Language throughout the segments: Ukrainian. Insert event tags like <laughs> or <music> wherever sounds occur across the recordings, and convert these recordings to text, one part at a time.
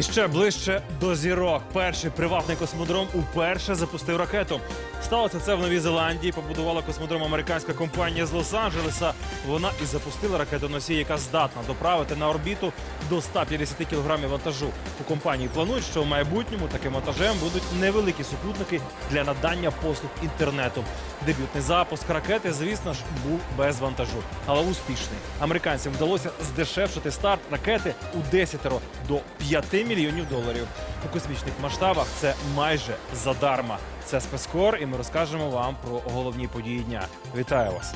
І ще ближче до зірок. Перший приватний космодром уперше запустив ракету. Сталося це в Новій Зеландії. Побудувала космодром американська компанія з Лос-Анджелеса. Вона і запустила ракету носій, яка здатна доправити на орбіту до 150 кілограмів вантажу. У компанії планують, що в майбутньому таким вантажем будуть невеликі супутники для надання послуг інтернету. Дебютний запуск ракети, звісно ж, був без вантажу, але успішний. Американцям вдалося здешевшити старт ракети у десятеро до 5 мільйонів доларів. У космічних масштабах це майже задарма. Це спецкор, і ми розкажемо вам про головні події дня. Вітаю вас!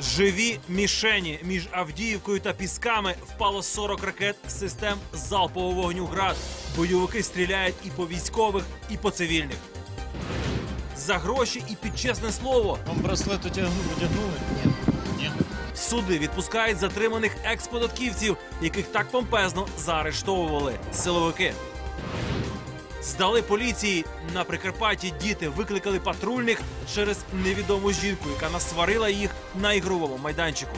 Живі мішені між Авдіївкою та Пісками впало 40 ракет систем залпового вогню град. Бойовики стріляють і по військових, і по цивільних. За гроші і під чесне слово Вам браслет утягнули? Ні. Суди відпускають затриманих експодатківців, яких так помпезно заарештовували силовики. Здали поліції на Прикарпатті. Діти викликали патрульних через невідому жінку, яка насварила їх на ігровому майданчику.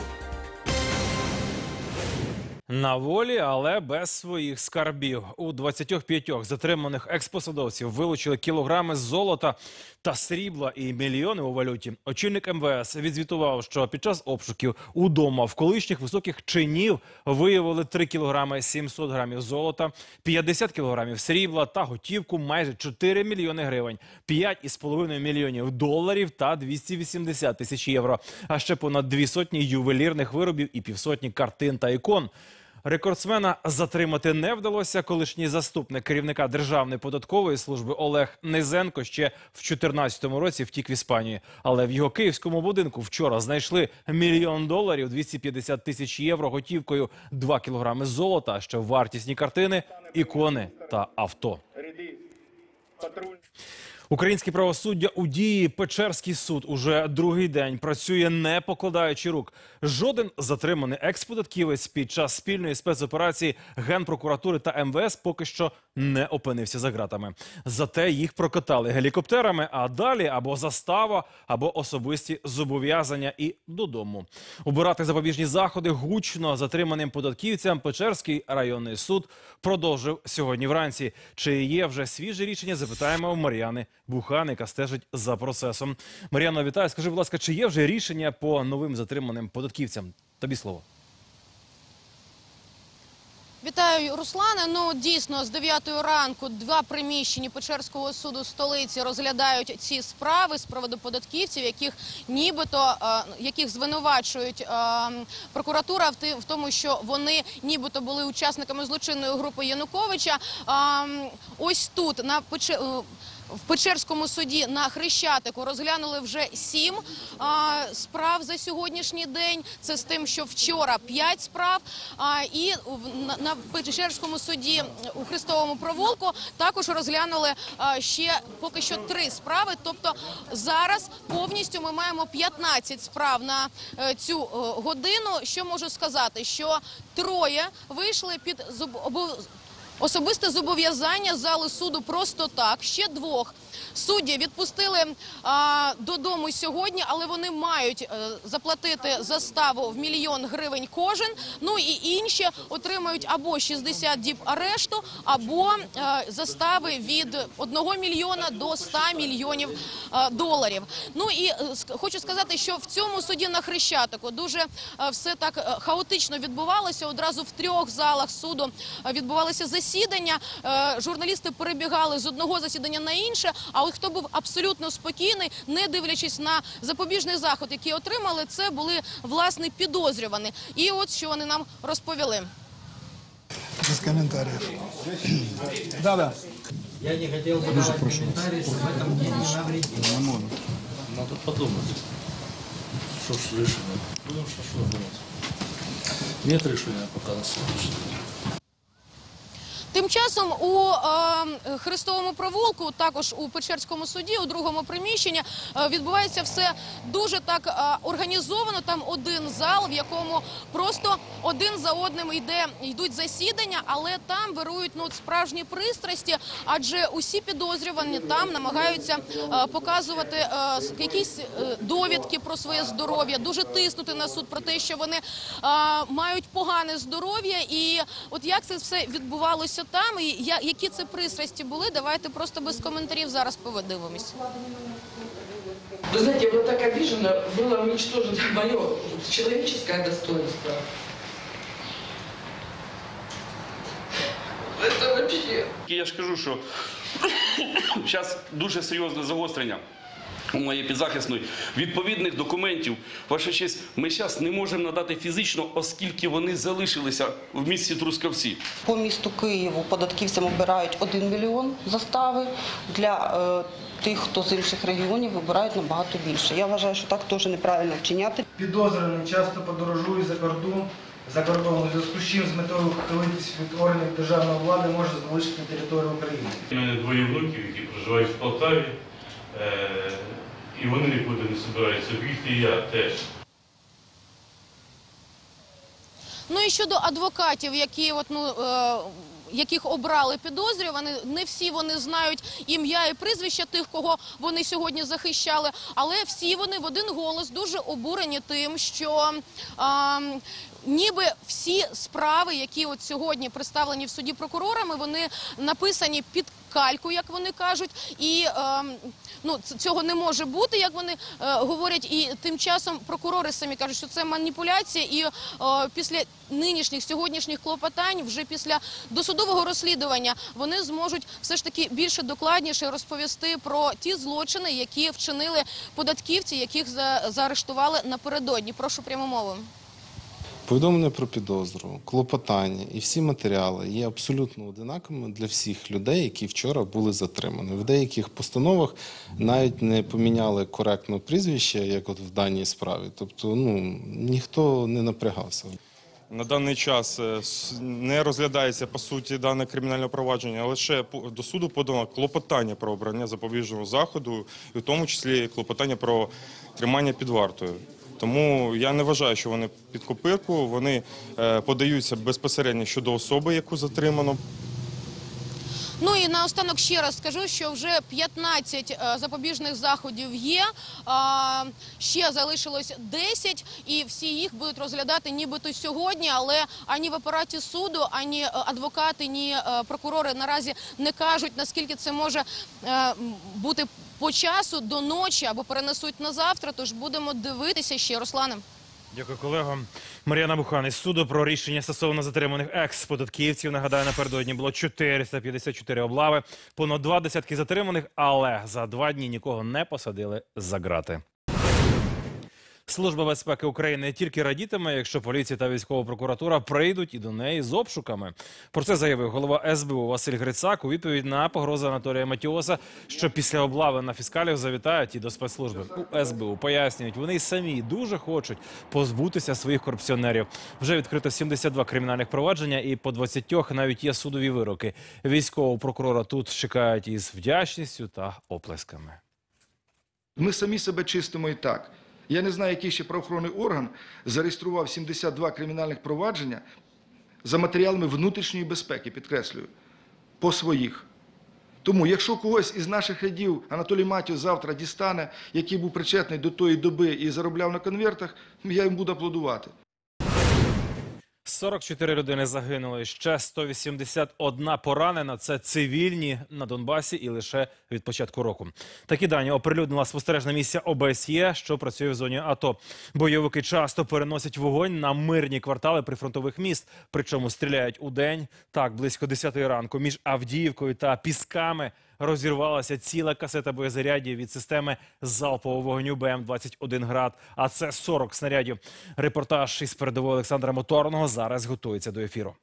На волі, але без своїх скарбів. У 25 затриманих експосадовців вилучили кілограми золота та срібла і мільйони у валюті. Очільник МВС відзвітував, що під час обшуків удома в колишніх високих чинів виявили 3 кілограми 700 грамів золота, 50 кілограмів срібла та готівку майже 4 мільйони гривень, 5,5 мільйонів доларів та 280 тисяч євро. А ще понад дві сотні ювелірних виробів і півсотні картин та ікон. Рекордсмена затримати не вдалося. Колишній заступник керівника Державної податкової служби Олег Низенко ще в 2014 році втік в Іспанію. Але в його київському будинку вчора знайшли мільйон доларів, 250 тисяч євро готівкою, 2 кілограми золота, ще вартісні картини, ікони та авто. Українське правосуддя у дії Печерський суд уже другий день працює не покладаючи рук. Жоден затриманий експодатківець під час спільної спецоперації Генпрокуратури та МВС поки що не опинився за ґратами. Зате їх прокатали гелікоптерами, а далі або застава, або особисті зобов'язання і додому. Обирати запобіжні заходи гучно затриманим податківцям Печерський районний суд продовжив сьогодні вранці. Чи є вже свіже рішення? Запитаємо у Мар'яни Бухан, яка стежить за процесом. Мар'яно, вітаю. Скажи, будь ласка, чи є вже рішення по новим затриманим податківцям? Тобі слово. Вітаю, Руслане. Ну дійсно з 9 ранку два приміщення Печерського суду столиці розглядають ці справи з приводу податківців, яких нібито е, яких звинувачують е, прокуратура в тому, що вони нібито були учасниками злочинної групи Януковича. Ось тут на е, В Печерському суді на Хрещатику розглянули вже сім а, справ за сьогоднішній день. Це з тим, що вчора п'ять справ. А, і в- на, на Печерському суді у Христовому провулку також розглянули а, ще поки що три справи. Тобто зараз повністю ми маємо 15 справ на е, цю е, годину. Що можу сказати? Що троє вийшли під зоб- Особисте зобов'язання зали суду просто так. Ще двох судді відпустили а, додому сьогодні, але вони мають е, заплатити заставу в мільйон гривень кожен. Ну і інші отримають або 60 діб арешту, або е, застави від 1 мільйона до 100 мільйонів е, доларів. Ну і е, хочу сказати, що в цьому суді на Хрещатику дуже все так хаотично відбувалося. Одразу в трьох залах суду відбувалися засідання. Журналісти перебігали з одного засідання на інше. А от хто був абсолютно спокійний, не дивлячись на запобіжний заход, який отримали, це були власне підозрювані. І от що вони нам розповіли. Без комментариев. <clears throat> Да, да. Я не хотел бы давать комментарии, в этом мне не навредил. Надо подумать. Что ж решено? Будем что что думать. Нет решения пока на сегодняшний день. Тим часом у е, Христовому провулку, також у Печерському суді, у другому приміщенні, е, відбувається все дуже так е, організовано. Там один зал, в якому просто один за одним йде, йдуть засідання, але там вирують ну, справжні пристрасті, адже усі підозрювані там намагаються показувати якісь довідки про своє здоров'я, дуже тиснути на суд про те, що вони мають погане здоров'я. І от як це все відбувалося там, і я, які це пристрасті були, давайте просто без коментарів зараз повидивимось. Вы знаете, я была так обижена, было уничтожено мое человеческое достоинство. Это вообще... І я ж кажу, що <coughs> зараз дуже серйозне загострення у моєї підзахисної відповідних документів. Ваша честь, ми зараз не можемо надати фізично, оскільки вони залишилися в місті Трускавці. По місту Києву податківцям обирають 1 мільйон застави. Для е, тих, хто з інших регіонів, вибирають набагато більше. Я вважаю, що так теж неправильно вчиняти. Підозрюваний часто подорожує за кордон, за кордон, у зв'язку з чим з метою ухилитись від органів державної влади може залишити територію України. У мене двоє внуків, які проживають в Полтаві, і вони нікуди не збираються бігти, і я теж. Ну і щодо адвокатів, які от ну. Е... Яких обрали підозрювані, не всі вони знають ім'я і прізвища тих, кого вони сьогодні захищали, але всі вони в один голос дуже обурені тим, що а, ніби всі справи, які от сьогодні представлені в суді прокурорами, вони написані під кальку, як вони кажуть, і е, ну цього не може бути, як вони е, говорять. І тим часом прокурори самі кажуть, що це маніпуляція, і е, після нинішніх сьогоднішніх клопотань, вже після досудового розслідування, вони зможуть все ж таки більше докладніше розповісти про ті злочини, які вчинили податківці, яких за- заарештували напередодні. Прошу пряму мову. Повідомлення про підозру, клопотання і всі матеріали є абсолютно одинаковими для всіх людей, які вчора були затримані. В деяких постановах навіть не поміняли коректно прізвище, як от в даній справі. Тобто, ну ніхто не напрягався. На даний час е, не розглядається по суті дане кримінальне провадження, лише до суду подано клопотання про обрання запобіжного заходу, і в тому числі клопотання про тримання під вартою. Тому я не вважаю, що вони під копирку. Вони е, подаються безпосередньо щодо особи, яку затримано. Ну і наостанок ще раз скажу, що вже 15 е, запобіжних заходів є. Ще залишилось 10, і всі їх будуть розглядати нібито сьогодні. Але ані в апараті суду, ані е, адвокати, ні прокурори наразі не кажуть, наскільки це може бути по часу до ночі або перенесуть на завтра. Тож будемо дивитися ще, Руслане. Дякую, колего. Мар'яна Бухан із суду про рішення стосовно затриманих екс-податківців. Нагадаю, напередодні було 454 облави, понад два десятки затриманих, але за два дні нікого не посадили за грати. Служба безпеки України тільки радітиме, якщо поліція та військова прокуратура прийдуть і до неї з обшуками. Про це заявив голова СБУ Василь Грицак у відповідь на погрози Анатолія Матіоса, що після облави на фіскалів завітають і до спецслужби у СБУ. Пояснюють, вони самі дуже хочуть позбутися своїх корупціонерів. Вже відкрито 72 кримінальних провадження, і по 20 навіть є судові вироки. Військового прокурора тут чекають із вдячністю та оплесками. Ми самі себе чистимо і так. Я не знаю, який ще правоохоронний орган зареєстрував 72 кримінальних провадження за матеріалами внутрішньої безпеки, підкреслюю, по своїх. Тому, якщо когось із наших рядів Анатолій Матів завтра дістане, який був причетний до тої доби і заробляв на конвертах, я їм буду аплодувати. 44 людини загинули, ще 181 поранена. Це цивільні на Донбасі і лише від початку року. Такі дані оприлюднила спостережна місія ОБСЄ, що працює в зоні АТО. Бойовики часто переносять вогонь на мирні квартали прифронтових міст. Причому стріляють у день. Так, близько 10 ранку між Авдіївкою та Пісками розірвалася ціла касета боєзарядів від системи залпового вогню БМ-21 «Град», а це 40 снарядів. Репортаж із передового Олександра Моторного зараз готується до ефіру.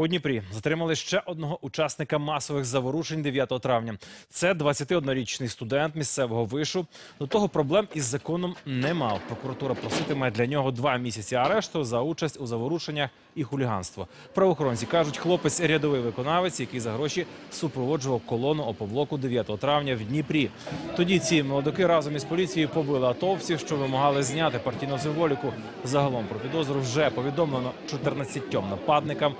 У Дніпрі затримали ще одного учасника масових заворушень 9 травня. Це 21-річний студент місцевого вишу. До того проблем із законом не мав. Прокуратура проситиме для нього два місяці арешту за участь у заворушеннях і хуліганство. Правоохоронці кажуть, хлопець рядовий виконавець, який за гроші супроводжував колону опоблоку 9 травня в Дніпрі. Тоді ці молодики разом із поліцією побили атовців, що вимагали зняти партійну символіку. Загалом про підозру вже повідомлено 14 нападникам.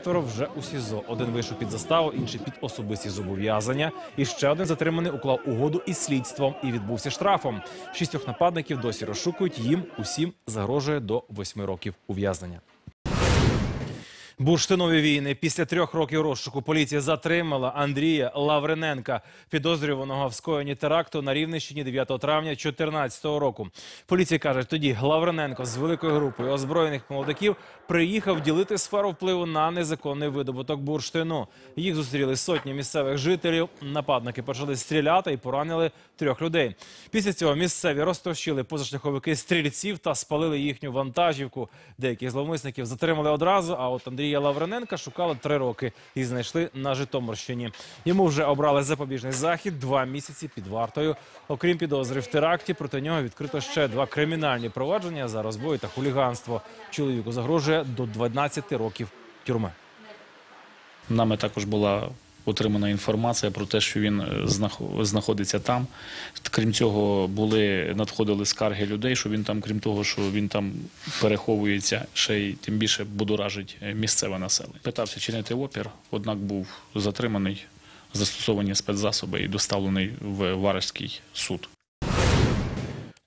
Четверо вже у СІЗО. Один вийшов під заставу, інший під особисті зобов'язання. І ще один затриманий уклав угоду із слідством і відбувся штрафом. Шістьох нападників досі розшукують. Їм усім загрожує до восьми років ув'язнення. Бурштинові війни. Після трьох років розшуку поліція затримала Андрія Лаврененка, підозрюваного в скоєнні теракту на Рівненщині 9 травня 2014 року. Поліція каже, тоді Лаврененко з великою групою озброєних молодиків приїхав ділити сферу впливу на незаконний видобуток бурштину. Їх зустріли сотні місцевих жителів. Нападники почали стріляти і поранили трьох людей. Після цього місцеві розтрощили позашляховики стрільців та спалили їхню вантажівку. Деяких зловмисників затримали одразу. А от Андрія Лаврененка шукали три роки і знайшли на Житомирщині. Йому вже обрали запобіжний захід два місяці під вартою. Окрім підозри в теракті, проти нього відкрито ще два кримінальні провадження за розбої та хуліганство. Чоловіку загрожує до 12 років тюрми. Нами також була отримана інформація про те, що він е, знах- знаходиться там. Крім цього, були надходили скарги людей, що він там, крім того, що він там переховується, ще й тим більше будоражить е, місцеве населення. Питався чинити опір, однак був затриманий, застосовані спецзасоби і доставлений в Варежський суд.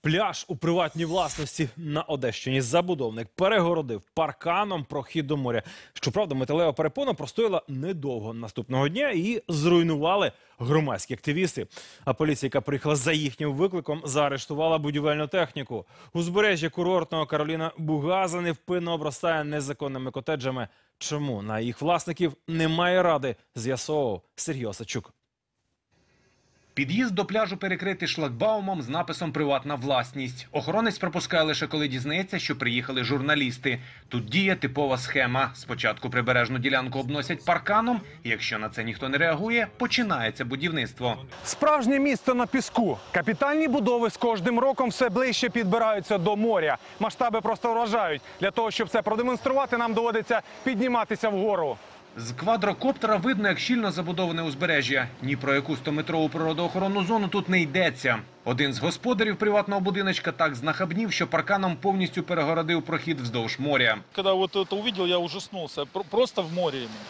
Пляж у приватній власності на Одещині забудовник перегородив парканом прохід до моря. Щоправда, металева перепона простояла недовго. Наступного дня її зруйнували громадські активісти. А поліція, яка приїхала за їхнім викликом, заарештувала будівельну техніку. Узбережжя курортного Кароліна Бугаза невпинно обростає незаконними котеджами. Чому на їх власників немає ради? З'ясовував Сергій Осачук. Під'їзд до пляжу перекритий шлагбаумом з написом Приватна власність. Охоронець пропускає лише коли дізнається, що приїхали журналісти. Тут діє типова схема. Спочатку прибережну ділянку обносять парканом. Якщо на це ніхто не реагує, починається будівництво. Справжнє місто на піску. Капітальні будови з кожним роком все ближче підбираються до моря. Масштаби просто вражають. Для того, щоб це продемонструвати, нам доводиться підніматися вгору. З квадрокоптера видно, як щільно забудоване узбережжя. Ні про яку 100-метрову природоохоронну зону тут не йдеться. Один з господарів приватного будиночка так знахабнів, що парканом повністю перегородив прохід вздовж моря. Когда вот это увидел, я ужаснулся. Пр- Просто в море именно.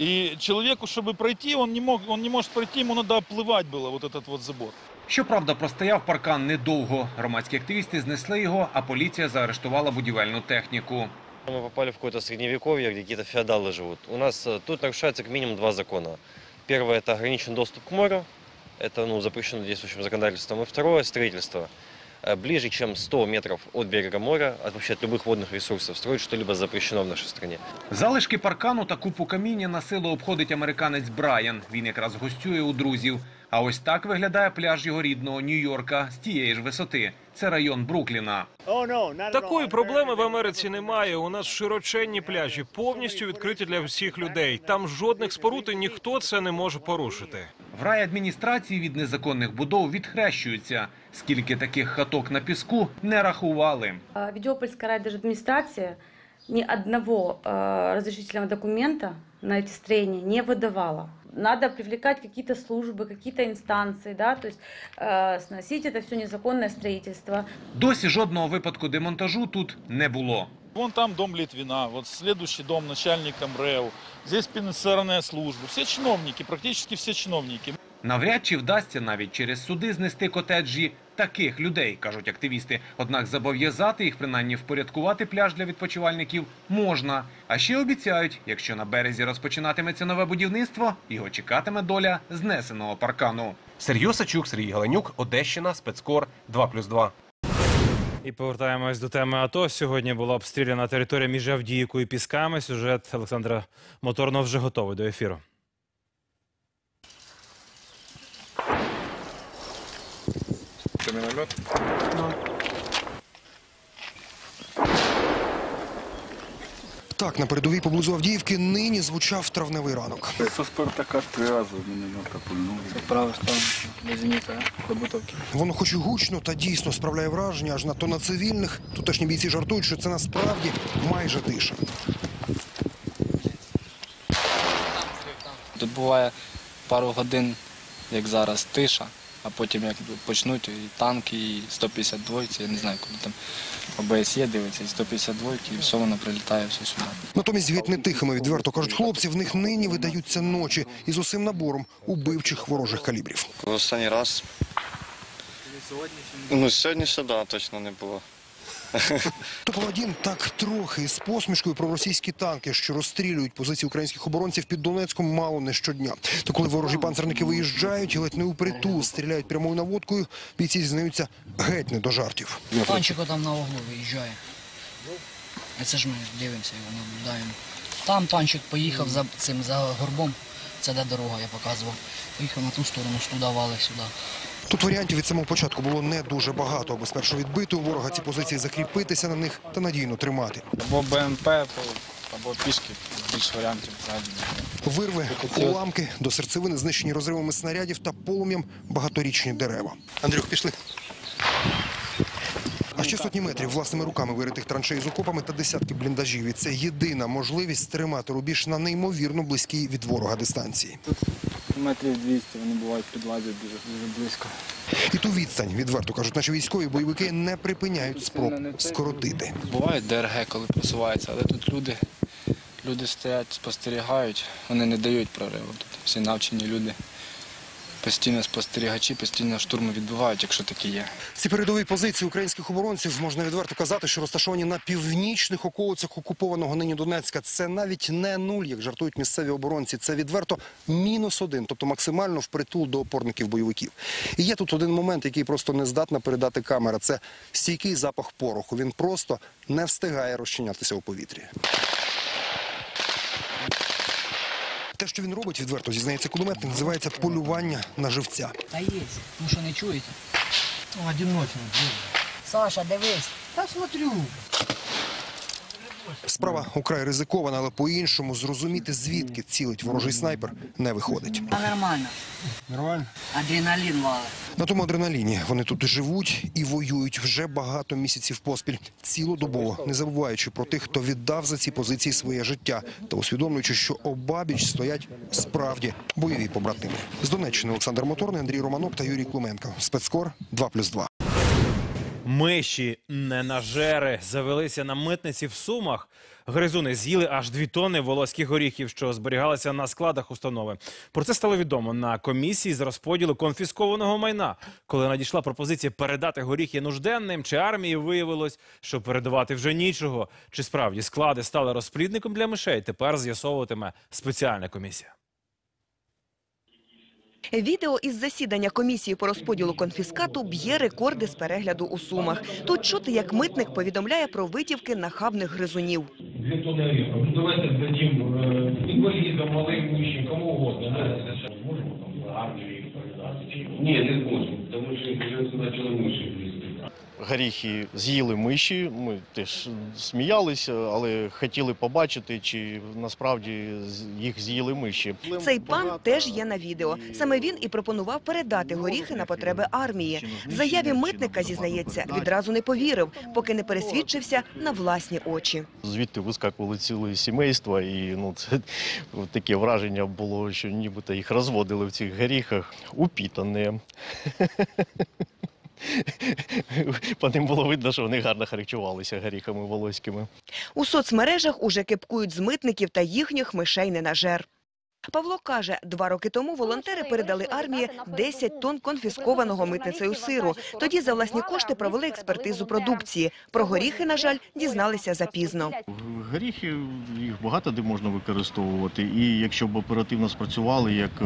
И человеку, чтобы пройти, он не, мог, он не может пройти, ему надо оплывать было вот этот вот забор. Щоправда, простояв паркан недовго. Громадські активісти знесли його, а поліція заарештувала будівельну техніку. Мы попали в какое-то средневековье, где какие-то феодалы живут. У нас э, тут нарушается как минимум два закона. Первое – это ограничен доступ к морю. Это ну, запрещено действующим законодательством. И второе – строительство. Э, Ближе, чем 100 метров от берега моря, от вообще от любых водных ресурсов, строить что-либо запрещено в нашей стране. Залишки паркану та купу каміння на силу обходить американець Брайан. Він якраз гостює у друзів. А ось так виглядає пляж його рідного Нью-Йорка з тієї ж висоти. Це район Брукліна. Такої проблеми в Америці немає. У нас широченні пляжі, повністю відкриті для всіх людей. Там жодних споруд і ніхто це не може порушити. В райадміністрації від незаконних будов відхрещуються. Скільки таких хаток на піску не рахували. А, Видеопольская райдержадминистрация ни одного разрешительного документа на эти строения не выдавала. Надо привлекать какие-то службы, какие-то инстанции, да, то есть э, сносить это все незаконное строительство. Досі жодного випадку демонтажу тут не було. Вон там дом Литвина, вот следующий дом начальника МРЭУ. Здесь пенсионная служба. Все чиновники, практически все чиновники. Навряд чи вдасться навіть через суди знести котеджі таких людей, кажуть активісти. Однак зобов'язати їх принаймні впорядкувати пляж для відпочивальників можна. А ще обіцяють, якщо на березі розпочинатиметься нове будівництво, його чекатиме доля знесеного паркану. Сергій Осачук, Сергій Галенюк, Одещина, спецкор 2+,2. І повертаємось до теми АТО. Сьогодні була обстріляна територія між Авдіївкою і Пісками. Сюжет Олександра Моторного вже готовий до ефіру. Це міномет? Так, на передовій поблизу Авдіївки нині звучав травневий ранок. Це Спартака три рази мене напульнули. Це право стан без зеніта, побутовки. Воно хоч і гучно та дійсно справляє враження, аж надто на цивільних. Тутешні бійці жартують, що це насправді майже тиша. Тут буває пару годин, як зараз, тиша, а потім як почнуть і танки, і 152, я не знаю, куди там ОБСЄ дивиться, і 152, і все воно прилітає все сюди. Натомість геть не тихими, відверто кажуть хлопці, в них нині видаються ночі із усім набором убивчих ворожих калібрів. Останній раз. Ну, сьогодні ще да, точно не було. <laughs> Тополадін так трохи з посмішкою про російські танки, що розстрілюють позиції українських оборонців під Донецьком, мало не щодня. То коли ворожі панцерники виїжджають і ледь не у притул стріляють прямою наводкою, бійці зізнаються геть не до жартів. Танчик там на углу виїжджає. А це ж ми дивимося його, наблюдаємо. Там танчик поїхав за цим за горбом. Це де дорога, я показував. Поїхав на ту сторону, туди сюди. Тут варіантів від самого початку було не дуже багато, аби спершу відбити у ворога ці позиції, закріпитися на них та надійно тримати. Або БМП, або пішки, більш варіантів взагалі. Вирви, уламки, до серцевини знищені розривами снарядів та полум'ям багаторічні дерева. Андрюх, пішли. А ще сотні метрів власними руками виритих траншей з окопами та десятки бліндажів. І це єдина можливість стримати рубіж на неймовірно близькій від ворога дистанції. Метрів 200 вони бувають підлазять дуже, дуже близько. І ту відстань, відверто кажуть, наші військові бойовики не припиняють спроб скоротити. Бувають ДРГ, коли просуваються, але тут люди, люди стоять, спостерігають, вони не дають прориву. Тут всі навчені люди. Постійно спостерігачі, постійно штурми відбувають, якщо такі є. Ці передові позиції українських оборонців можна відверто казати, що розташовані на північних околицях окупованого нині Донецька. Це навіть не нуль, як жартують місцеві оборонці. Це відверто мінус один, тобто максимально впритул до опорників бойовиків. І є тут один момент, який просто не здатна передати камера. Це стійкий запах пороху. Він просто не встигає розчинятися у повітрі. Те, що він робить, відверто зізнається кулеметник, називається полювання на живця. Та є, ну що не чуєте? Одиночний. Саша, дивись. Та смотрю. Справа украй ризикована, але по-іншому зрозуміти, звідки цілить ворожий снайпер, не виходить. Нормально. Нормально. Адреналін вали. На тому адреналіні вони тут живуть і воюють вже багато місяців поспіль, цілодобово, не забуваючи про тих, хто віддав за ці позиції своє життя, та усвідомлюючи, що обабіч стоять справді бойові побратими. З Донеччини Олександр Моторний, Андрій Романок та Юрій Клименко. Спецкор 2+,2. Миші ненажери завелися на митниці в Сумах. Гризуни з'їли аж дві тонни волоських горіхів, що зберігалися на складах установи. Про це стало відомо на комісії з розподілу конфіскованого майна. Коли надійшла пропозиція передати горіхи нужденним чи армії, виявилось, що передавати вже нічого. Чи справді склади стали розплідником для мишей? Тепер з'ясовуватиме спеціальна комісія. Відео із засідання комісії по розподілу конфіскату б'є рекорди з перегляду у Сумах. Тут чути, як митник повідомляє про витівки нахабних гризунів. Две тонны орехов. Ну, давайте дадим э, инвалидам, малым, нищим, кому угодно. Можем там армию их передати? Ні, не зможемо, тому що вже почали миші близько. Горіхи з'їли миші. Ми теж сміялися, але хотіли побачити, чи насправді їх з'їли миші. Цей пан теж є на відео. Саме він і пропонував передати горіхи на потреби армії. Заяві митника зізнається, відразу не повірив, поки не пересвідчився на власні очі. Звідти вискакували ціле сімейства, і ну це <laughs> таке враження було, що нібито їх розводили в цих горіхах, упітані. <laughs> <laughs> По ним було видно, що вони гарно харчувалися горіхами волоськими. У соцмережах уже кепкують з митників та їхніх мишей ненажер. Павло каже, два роки тому волонтери передали армії 10 тонн конфіскованого митницею сиру. Тоді за власні кошти провели експертизу продукції. Про горіхи, на жаль, дізналися запізно. Горіхи їх багато де можна використовувати. І якщо б оперативно спрацювали, як е,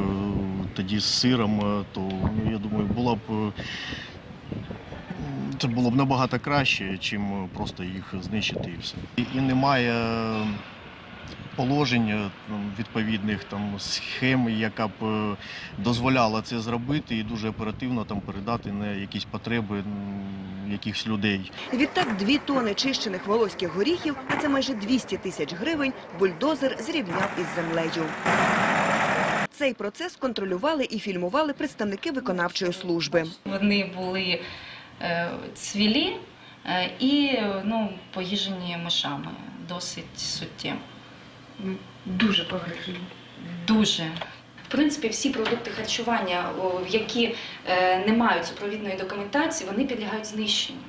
тоді з сиром, е, то ну, я думаю, була б. Це було б набагато краще, чим просто їх знищити і все. І, і немає положень е, відповідних там схем, яка б е, дозволяла це зробити і дуже оперативно там передати на якісь потреби якихось людей. Відтак дві тони чищених волоських горіхів, а це майже 200 тисяч гривень, бульдозер зрівняв із землею. Цей процес контролювали і фільмували представники виконавчої служби. Вони були е, цвілі е, і ну, поїжені мишами досить суттєво. Дуже погрижені. Дуже. В принципі, всі продукти харчування, які е, не мають супровідної документації, вони підлягають знищенню.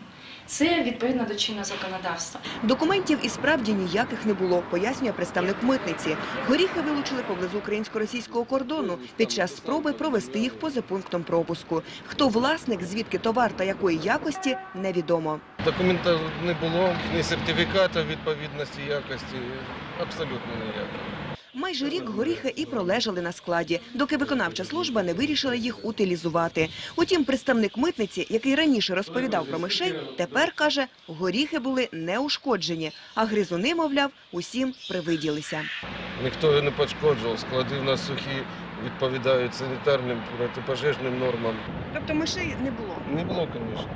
Це відповідно до чинного законодавства. Документів і справді ніяких не було, пояснює представник митниці. Горіхи вилучили поблизу українсько-російського кордону під час спроби провести їх поза пунктом пропуску. Хто власник, звідки товар та якої якості, невідомо. Документів не було, ні сертифікату відповідності якості, абсолютно ніякого. Майже рік горіхи і пролежали на складі, доки виконавча служба не вирішила їх утилізувати. Утім, представник митниці, який раніше розповідав про мишей, тепер каже, горіхи були неушкоджені, а гризуни, мовляв, усім привиділися. Ніхто не пошкоджував, склади в нас сухі, відповідають санітарним протипожежним нормам. Тобто мишей не було. Не було, звісно.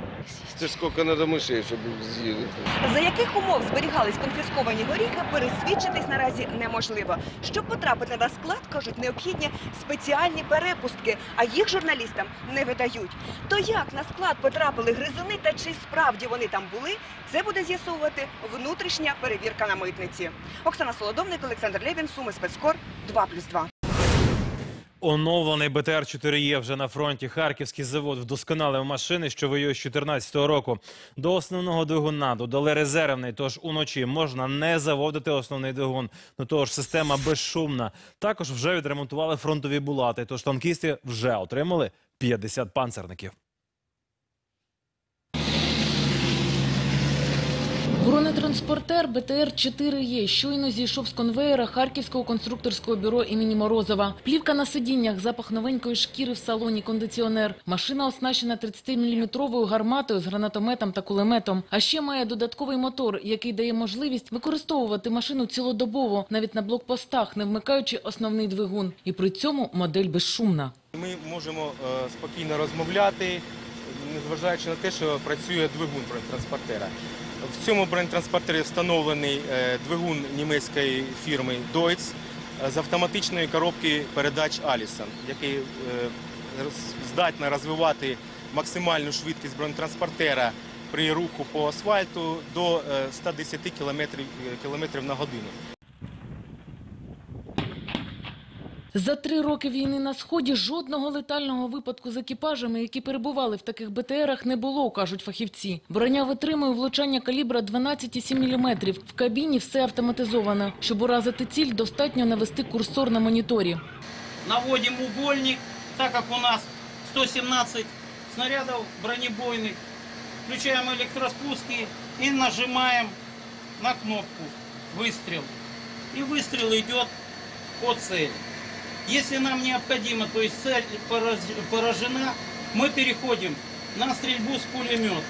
Це ж скільки треба мишей, щоб з'їли. За яких умов зберігались конфісковані горіхи, пересвідчитись наразі неможливо. Щоб потрапити на склад, кажуть, необхідні спеціальні перепустки, а їх журналістам не видають. То як на склад потрапили гризуни та чи справді вони там були, це буде з'ясовувати внутрішня перевірка на митниці. Оксана Солодовник, Олександр Левін, Суми спецкор 2+,2. Оновлений БТР-4Е вже на фронті. Харківський завод вдосконалив машини, що воює з 2014 року. До основного двигуна додали резервний, тож уночі можна не заводити основний двигун. До того ж, система безшумна. Також вже відремонтували фронтові булати, тож танкісти вже отримали 50 панцерників. Бронетранспортер БТР-4Е щойно зійшов з конвеєра Харківського конструкторського бюро імені Морозова. Плівка на сидіннях, запах новенької шкіри в салоні, кондиціонер. Машина оснащена 30-мм гарматою з гранатометом та кулеметом. А ще має додатковий мотор, який дає можливість використовувати машину цілодобово, навіть на блокпостах, не вмикаючи основний двигун. І при цьому модель безшумна. Ми можемо е, спокійно розмовляти, незважаючи на те, що працює двигун бронетранспортера. В цьому бронетранспортері встановлений е, двигун німецької фірми Deutz е, з автоматичної коробки передач Allison, який е, здатна розвивати максимальну швидкість бронетранспортера при руху по асфальту до е, 110 км, на годину. За три роки війни на сході жодного летального випадку з екіпажами, які перебували в таких БТРах, не було, кажуть фахівці. Броня витримує влучання калібра 12,7 мм. В кабіні все автоматизовано. Щоб уразити ціль, достатньо навести курсор на моніторі. наводим угольник, так как у нас 117 снарядов бронебойных, включаем электроспуски и нажимаем на кнопку выстрел. И выстрел идет по цели. Если нам необходимо, то есть цель поражена, мы переходим на стрельбу с пулемета.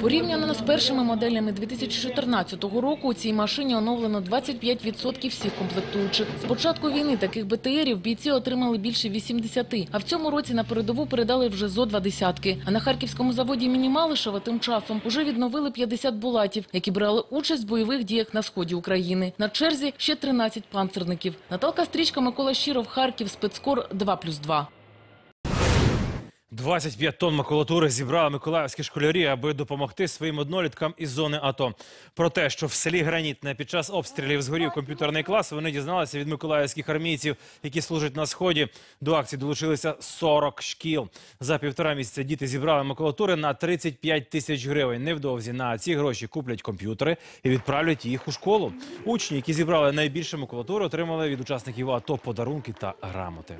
Порівняно з першими моделями 2014 року у цій машині оновлено 25% всіх комплектуючих. З початку війни таких БТРів бійці отримали більше 80, а в цьому році на передову передали вже зо два десятки. А на харківському заводі імені Малишева тим часом уже відновили 50 булатів, які брали участь в бойових діях на сході України. На черзі ще 13 панцерників. Наталка Стрічка, Микола Щиров, Харків, спецкор 2+,2. 25 тонн макулатури зібрали миколаївські школярі, аби допомогти своїм одноліткам із зони АТО. Про те, що в селі Гранітне під час обстрілів згорів комп'ютерний клас, вони дізналися від миколаївських армійців, які служать на сході. До акції долучилися 40 шкіл. За півтора місяця діти зібрали макулатури на 35 тисяч гривень. Невдовзі на ці гроші куплять комп'ютери і відправлять їх у школу. Учні, які зібрали найбільше макулатури, отримали від учасників АТО подарунки та грамоти.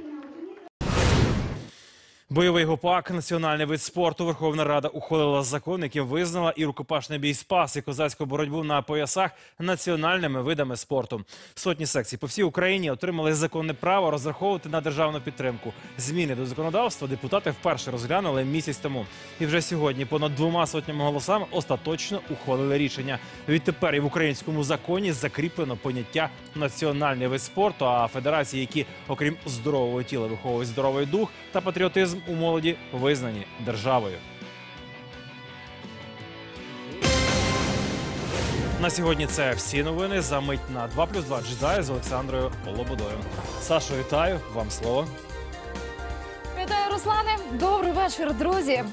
Бойовий гопак, національний вид спорту. Верховна Рада ухвалила закон, яким визнала і рукопашний бій спас, і козацьку боротьбу на поясах національними видами спорту. Сотні секцій по всій Україні отримали законне право розраховувати на державну підтримку. Зміни до законодавства депутати вперше розглянули місяць тому. І вже сьогодні понад двома сотнями голосами остаточно ухвалили рішення. Відтепер і в українському законі закріплено поняття національний вид спорту. А федерації, які окрім здорового тіла виховують здоровий дух та патріотизм у молоді, визнані державою. На сьогодні це всі новини. За мить на 2 плюс 2 джедає з Олександрою Лободою. Сашо, вітаю вам слово. Вітаю, Руслане. Добрий вечір, друзі.